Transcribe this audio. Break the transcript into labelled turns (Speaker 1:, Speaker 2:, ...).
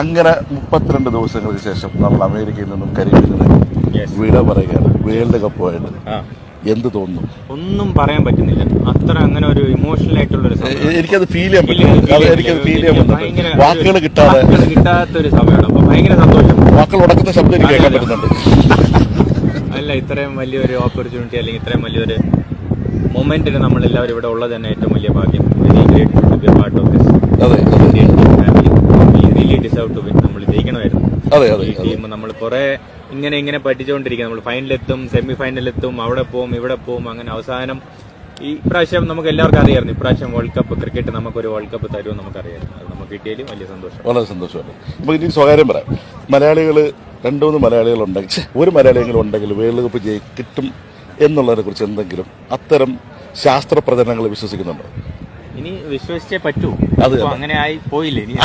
Speaker 1: അങ്ങനെ മുപ്പത്തിരണ്ട് ദിവസങ്ങൾക്ക് ശേഷം നമ്മൾ അമേരിക്കയിൽ നിന്നും കരിബിൽ നിന്നും. വിട പറയുകയാണ്. വേൾഡ് കപ്പുമായിട്ട്
Speaker 2: ആ.
Speaker 1: എന്ത് തോന്നുന്നു?
Speaker 2: ഒന്നും പറയാൻ പറ്റുന്നില്ല. അത്ര അങ്ങനെ ഒരു ഇമോഷണൽ ആയിട്ടുള്ള ഒരു
Speaker 1: എനിക്കത് ഫീൽ ചെയ്യാൻ
Speaker 2: പറ്റില്ല
Speaker 1: എനിക്കത് ഫീൽ ചെയ്യാൻ പറ്റില്ല വാക്കുകൾ കിട്ടാതെ.
Speaker 2: കിട്ടാത്ത ഒരു സമയമാണ്. അപ്പൊ ഭയങ്കര സന്തോഷം.
Speaker 1: വാക്കുകൾ ഉടക്കുന്ന ശബ്ദം എനിക്ക് കേൾക്കാൻ പറ്റുന്നുണ്ട്.
Speaker 2: അല്ല ഇത്രയും വലിയൊരു ഓപ്പർച്യൂണിറ്റി അല്ലെങ്കിൽ ഇത്രയും വലിയൊരു മൊമെന്റിന് നമ്മൾ എല്ലാവരും ഇവിടെ ഉള്ളത് തന്നെ ഏറ്റവും വലിയ ഭാഗ്യം. Very grateful to be part of this
Speaker 1: അതെ അതെ
Speaker 2: family really deserve to win
Speaker 1: അതെ അതെ
Speaker 2: നമ്മൾ കുറെ ഇങ്ങനെ ഇങ്ങനെ പഠിച്ചുകൊണ്ടിരിക്കുക നമ്മൾ ഫൈനലെത്തും സെമി ഫൈനലെത്തും അവിടെ പോവും ഇവിടെ പോവും അങ്ങനെ അവസാനം ഈ പ്രാവശ്യം നമുക്ക് എല്ലാവർക്കും അറിയായിരുന്നു ഇപ്രാവശ്യം വേൾഡ് കപ്പ് ക്രിക്കറ്റ് നമുക്കൊരു വേൾഡ് കപ്പ് തരുമെന്ന് നമുക്കറിയായിരുന്നു അത് നമുക്ക് കിട്ടിയാലും വലിയ സന്തോഷം.
Speaker 1: വളരെ സന്തോഷമാണ്. അപ്പൊ ഇനി സ്വകാര്യം പറയാം. മലയാളികൾ രണ്ടു മൂന്ന് മലയാളികൾ ഉണ്ടെങ്കിൽ ഒരു മലയാളികൾ ഉണ്ടെങ്കിൽ വേൾഡ് കപ്പ് ജയി കിട്ടും എന്നുള്ളതിനെ കുറിച്ച് എന്തെങ്കിലും അത്തരം ശാസ്ത്ര പ്രചരണങ്ങൾ വിശ്വസിക്കുന്നുണ്ടോ?
Speaker 2: ഇനി വിശ്വസിച്ചേ പറ്റൂ.
Speaker 1: അത്
Speaker 2: അങ്ങനെ ആയി പോയില്ലേ? ഇനി